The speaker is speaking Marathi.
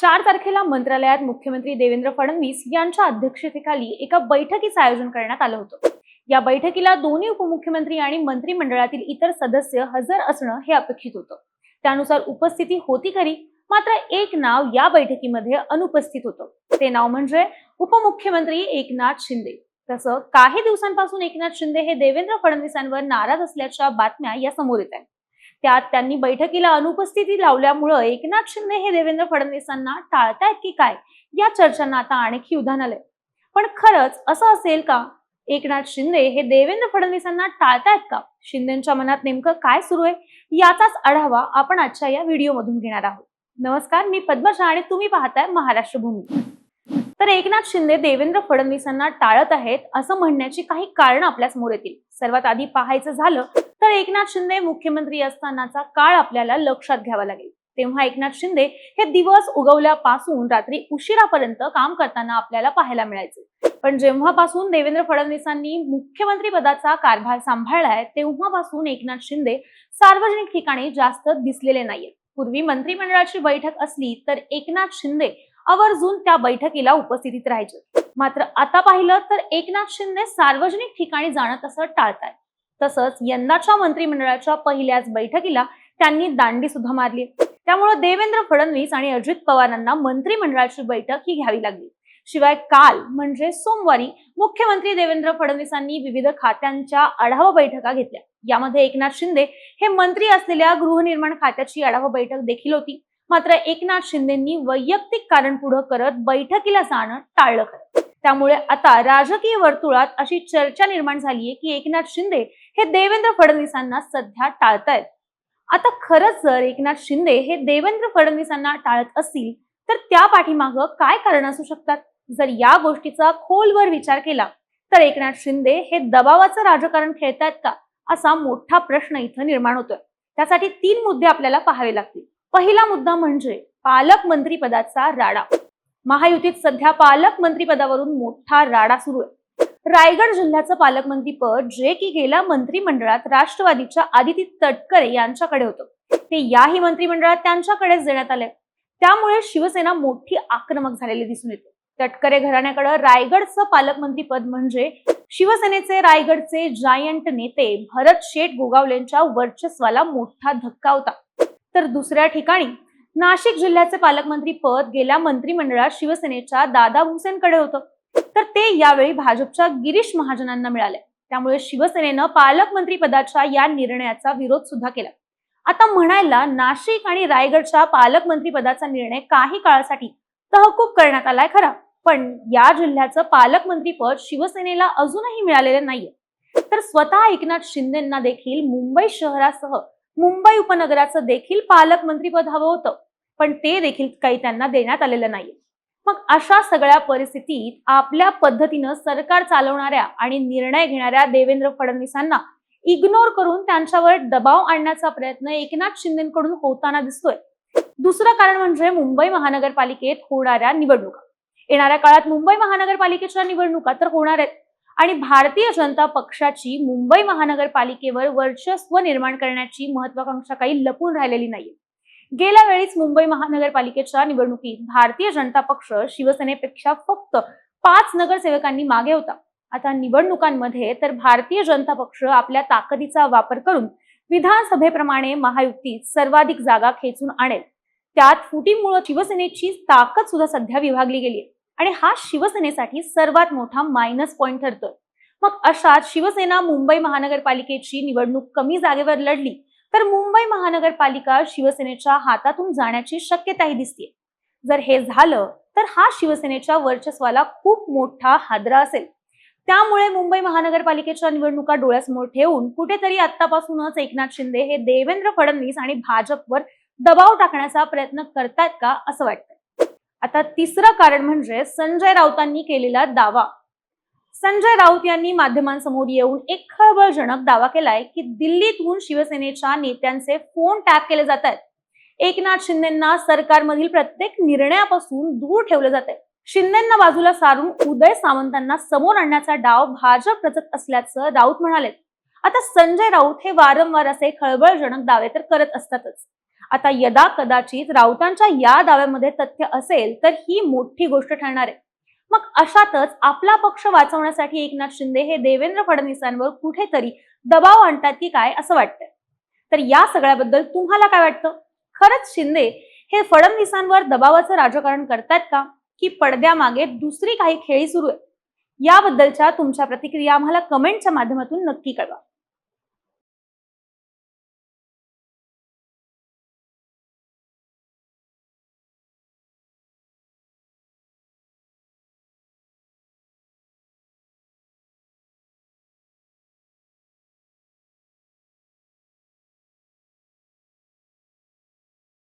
चार तारखेला मंत्रालयात मुख्यमंत्री देवेंद्र फडणवीस यांच्या अध्यक्षतेखाली एका बैठकीचं आयोजन करण्यात आलं होतं. या बैठकीला दोन्ही उपमुख्यमंत्री आणि मंत्रिमंडळातील इतर सदस्य हजर असणं हे अपेक्षित होतं. त्यानुसार उपस्थिती होती खरी मात्र एक नाव या बैठकीमध्ये अनुपस्थित होतं. ते नाव म्हणजे उपमुख्यमंत्री एकनाथ शिंदे. तसं काही दिवसांपासून एकनाथ शिंदे हे देवेंद्र फडणवीसांवर नाराज असल्याच्या बातम्या या समोर येत आहेत. त्यात त्यांनी बैठकीला अनुपस्थिती लावल्यामुळं एकनाथ शिंदे हे देवेंद्र फडणवीसांना टाळतायत की काय? या चर्चांना आता आणखी उधाण आलंय. पण खरंच असं असेल का? एकनाथ शिंदे हे देवेंद्र फडणवीसांना टाळतायत का? शिंदेच्या मनात नेमकं काय सुरू आहे? याचाच आढावा आपण आजच्या या व्हिडिओमधून घेणार आहोत. नमस्कार मी पद्मशा आणि तुम्ही पाहताय महाराष्ट्र भूमी तर एकनाथ शिंदे देवेंद्र फडणवीसांना टाळत आहेत असं म्हणण्याची काही कारण आपल्यासमोर येतील. सर्वात आधी पाहायचं झालं तर एकनाथ शिंदे मुख्यमंत्री असतानाचा काळ आपल्याला लक्षात घ्यावा लागेल. तेव्हा एकनाथ शिंदे हे दिवस उगवल्यापासून रात्री उशिरापर्यंत काम करताना आपल्याला पाहायला मिळायचे. पण जेव्हापासून देवेंद्र फडणवीसांनी मुख्यमंत्री पदाचा कारभार सांभाळलाय तेव्हापासून एकनाथ शिंदे सार्वजनिक ठिकाणी जास्त दिसलेले नाहीये. पूर्वी मंत्रिमंडळाची बैठक असली तर एकनाथ शिंदे आवर्जून त्या बैठकीला उपस्थितीत राहायचे. मात्र आता पाहिलं तर एकनाथ शिंदे सार्वजनिक ठिकाणी जाणं तसं टाळतायत. तसंच यंदाच्या मंत्रिमंडळाच्या पहिल्याच बैठकीला त्यांनी दांडी सुद्धा मारली. त्यामुळे देवेंद्र फडणवीस आणि अजित पवारांना मंत्रिमंडळाची बैठक ही घ्यावी लागली. शिवाय काल म्हणजे सोमवारी मुख्यमंत्री देवेंद्र फडणवीसांनी विविध खात्यांच्या आढावा बैठका घेतल्या. यामध्ये एकनाथ शिंदे हे मंत्री असलेल्या गृहनिर्माण खात्याची आढावा बैठक देखील होती. मात्र एकनाथ शिंदेंनी वैयक्तिक कारण पुढे करत बैठकीला जाणं टाळलं खरं. त्यामुळे आता राजकीय वर्तुळात अशी चर्चा निर्माण झालीय की एकनाथ शिंदे हे देवेंद्र फडणवीसांना सध्या टाळतायत. आता खरंच जर एकनाथ शिंदे हे देवेंद्र फडणवीसांना टाळत असतील तर त्या पाठीमागं काय कारण असू शकतात? जर या गोष्टीचा खोलवर विचार केला तर एकनाथ शिंदे हे दबावाचं राजकारण खेळतायत का? असा मोठा प्रश्न इथं निर्माण होतोय. त्यासाठी तीन मुद्दे आपल्याला पाहावे लागतील. पहिला मुद्दा म्हणजे पालकमंत्री पदाचा राडा. महायुतीत सध्या पालकमंत्री पदावरून मोठा राडा सुरू आहे. रायगड जिल्ह्याचं पालकमंत्री पद जे की गेल्या मंत्रिमंडळात राष्ट्रवादीच्या आदिती तटकरे यांच्याकडे होतं. ते याही मंत्रिमंडळात त्यांच्याकडेच देण्यात आले. त्यामुळे शिवसेना मोठी आक्रमक झालेली दिसून येते. तटकरे घराण्याकडे रायगडचं पालकमंत्री पद म्हणजे शिवसेनेचे रायगडचे जायंट नेते भरत शेठ गोगावलेंच्या वर्चस्वाला मोठा धक्का होता. तर दुसऱ्या ठिकाणी नाशिक जिल्ह्याचे पालकमंत्री पद गेल्या मंत्रिमंडळात शिवसेनेच्या दादा भुसेनकडे होतं. तर ते यावेळी भाजपच्या गिरीश महाजनांना मिळाले. त्यामुळे शिवसेनेनं पालकमंत्री पदाच्या या निर्णयाचा विरोध सुद्धा केला. आता म्हणायला नाशिक आणि रायगडच्या पालकमंत्री पदाचा निर्णय काही काळासाठी तहकूब करण्यात आलाय खरा पण या जिल्ह्याचं पालकमंत्री पद शिवसेनेला अजूनही मिळालेलं नाहीये. तर स्वतः एकनाथ शिंदेना देखील मुंबई शहरासह मुंबई उपनगराचं देखील पालकमंत्रीपद हवं होतं पण ते देखील काही त्यांना देण्यात आलेलं नाहीये. मग अशा सगळ्या परिस्थितीत आपल्या पद्धतीनं सरकार चालवणाऱ्या आणि निर्णय घेणाऱ्या देवेंद्र फडणवीसांना इग्नोर करून त्यांच्यावर दबाव आणण्याचा प्रयत्न एकनाथ शिंदेकडून होताना दिसतोय. दुसरं कारण म्हणजे मुंबई महानगरपालिकेत होणाऱ्या निवडणुका. येणाऱ्या काळात मुंबई महानगरपालिकेच्या निवडणुका तर होणार आहेत. आणि भारतीय जनता पक्षाची मुंबई महानगरपालिकेवर वर्चस्व निर्माण करण्याची महत्वाकांक्षा काही लपून राहिलेली नाहीये. गेल्या वेळीच मुंबई महानगरपालिकेच्या निवडणुकीत भारतीय जनता पक्ष शिवसेनेपेक्षा फक्त पाच नगरसेवकांनी मागे होता. आता निवडणुकांमध्ये तर भारतीय जनता पक्ष आपल्या ताकदीचा वापर करून विधानसभेप्रमाणे महायुतीत सर्वाधिक जागा खेचून आणेल. त्यात फुटीमुळे शिवसेनेची ताकद सुद्धा सध्या विभागली गेली आणि हा शिवसेनेसाठी सर्वात मोठा मायनस पॉईंट ठरतोय. मग अशात शिवसेना मुंबई महानगरपालिकेची निवडणूक कमी जागेवर लढली तर मुंबई महानगरपालिका शिवसेनेच्या हातातून जाण्याची शक्यताही दिसते जर हे झालं तर हा शिवसेनेच्या वर्चस्वाला खूप मोठा हादरा असेल. त्यामुळे मुंबई महानगरपालिकेच्या निवडणुका डोळ्यासमोर ठेवून कुठेतरी आतापासूनच एकनाथ शिंदे हे देवेंद्र फडणवीस आणि भाजपवर दबाव टाकण्याचा प्रयत्न करतायत का असं वाटतं आता तिसरं कारण म्हणजे संजय राऊतांनी केलेला दावा. संजय राऊत यांनी माध्यमांसमोर येऊन एक खळबळजनक दावा केलाय की दिल्लीतून शिवसेनेच्या नेत्यांचे फोन टॅप केले जात आहेत एकनाथ शिंदेना सरकारमधील प्रत्येक निर्णयापासून दूर ठेवलं जात आहे शिंदेना बाजूला सारून उदय सामंतांना समोर आणण्याचा डाव भाजप रचत असल्याचं राऊत म्हणाले आता संजय राऊत हे वारंवार असे खळबळजनक दावे तर करत असतातच. आता यदा कदाचित राऊतांच्या या दाव्यामध्ये तथ्य असेल तर ही मोठी गोष्ट ठरणार आहे. मग अशातच आपला पक्ष वाचवण्यासाठी एकनाथ शिंदे हे देवेंद्र फडणवीसांवर कुठेतरी दबाव आणतात की काय असं वाटतंय? तर या सगळ्याबद्दल तुम्हाला काय वाटतं? खरंच शिंदे हे फडणवीसांवर दबावाचं राजकारण करतात का? की पडद्यामागे दुसरी काही खेळी सुरू आहे? याबद्दलच्या तुमच्या प्रतिक्रिया आम्हाला कमेंटच्या माध्यमातून नक्की कळवा.